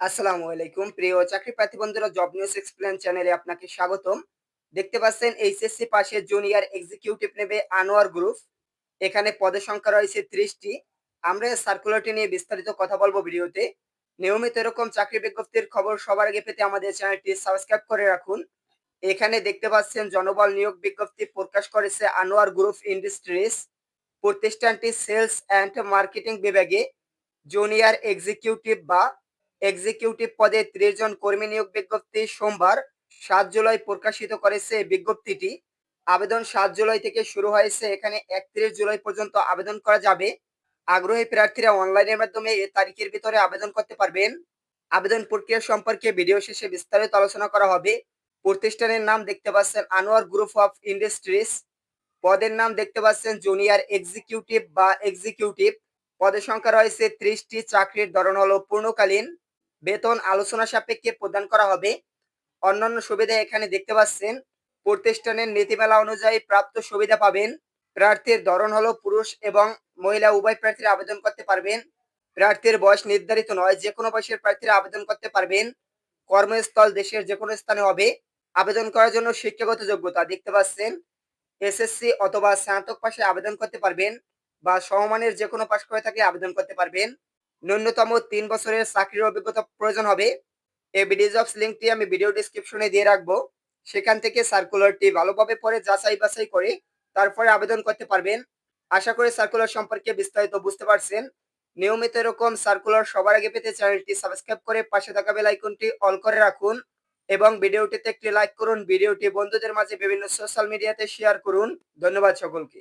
আসসালামু আলাইকুম। প্রিয় চাকরি প্রার্থী বন্ধুরা জব নিউজ এক্সপ্লেন চ্যানেলে আপনাকে স্বাগতম। দেখতে পাচ্ছেন এইচএসসি পাশে জুনিয়র এক্সিকিউটিভ নেবে আনোয়ার গ্রুপ এখানে পদের সংখ্যা রয়েছে ত্রিশটি। আমরা সার্কুলারটি নিয়ে বিস্তারিত কথা বলব ভিডিওতে। নিয়মিত এরকম চাকরি বিজ্ঞপ্তির খবর সবার আগে পেতে আমাদের চ্যানেলটি সাবস্ক্রাইব করে রাখুন। এখানে দেখতে পাচ্ছেন, জনবল নিয়োগ বিজ্ঞপ্তি প্রকাশ করেছে আনোয়ার গ্রুপ ইন্ডাস্ট্রিজ প্রতিষ্ঠানটি সেলস অ্যান্ড মার্কেটিং বিভাগে জুনিয়র এক্সিকিউটিভ বা এক্সিকিউটিভ পদে ত্রিশ জন কর্মী নিয়োগ বিজ্ঞপ্তি সোমবার, সাত জুলাই প্রকাশিত করেছে বিজ্ঞপ্তিটি। আবেদন সাত জুলাই থেকে শুরু হয়েছে, এখানে একত্রিশ জুলাই পর্যন্ত আবেদন করা যাবে। আগ্রহী প্রার্থীরা অনলাইনের মাধ্যমে এ তারিখের ভিতরে আবেদন করতে পারবেন। আবেদন প্রক্রিয়া সম্পর্কে ভিডিও শেষে বিস্তারিত আলোচনা করা হবে। প্রতিষ্ঠানের নাম দেখতে পাচ্ছেন আনোয়ার গ্রুপ অফ ইন্ডাস্ট্রিজ। পদের নাম দেখতে পাচ্ছেন জুনিয়র এক্সিকিউটিভ বা এক্সিকিউটিভ। পদের সংখ্যা রয়েছে ত্রিশটি, চাকরির ধরন হলো পূর্ণকালীন। বেতন আলোচনা সাপেক্ষে প্রদান করা হবে। অন্যান্য সুবিধা এখানে দেখতে পাচ্ছেন, প্রতিষ্ঠানের নীতিমালা অনুযায়ী প্রাপ্ত সুবিধা পাবেন। প্রার্থীর ধরন হলো পুরুষ এবং মহিলা, উভয় প্রার্থীরা আবেদন করতে পারবেন। প্রার্থীর বয়স নির্ধারিত নয় যে কোনো বয়সের প্রার্থীরা আবেদন করতে পারবেন। কর্মস্থল দেশের যে কোনো স্থানে হবে। আবেদন করার জন্য শিক্ষাগত যোগ্যতা দেখতে পাচ্ছেন। এসএসসি অথবা স্নাতক পাশে আবেদন করতে পারবেন বা সমমানের যে কোনো পাশ করে থাকলে আবেদন করতে পারবেন। ন্যূনতম তিন বছরের চাকরির অভিজ্ঞতা প্রয়োজন হবে। এই বিডি জবস লিঙ্কটি আমি ভিডিও ডিসক্রিপশনে দিয়ে রাখব। সেখান থেকে সার্কুলারটি ভালোভাবে পরে যাচাই বাছাই করে তারপরে আবেদন করতে পারবেন। আশা করি সার্কুলার সম্পর্কে বিস্তারিত বুঝতে পারছেন। নিয়মিত এরকম সার্কুলার সবার আগে পেতে চ্যানেলটি সাবস্ক্রাইব করে পাশে থাকা বেল আইকনটি অল করে রাখুন এবং ভিডিওটিতে একটি লাইক করুন। ভিডিওটি বন্ধুদের মাঝে বিভিন্ন সোশ্যাল মিডিয়াতে শেয়ার করুন। ধন্যবাদ সকলকে।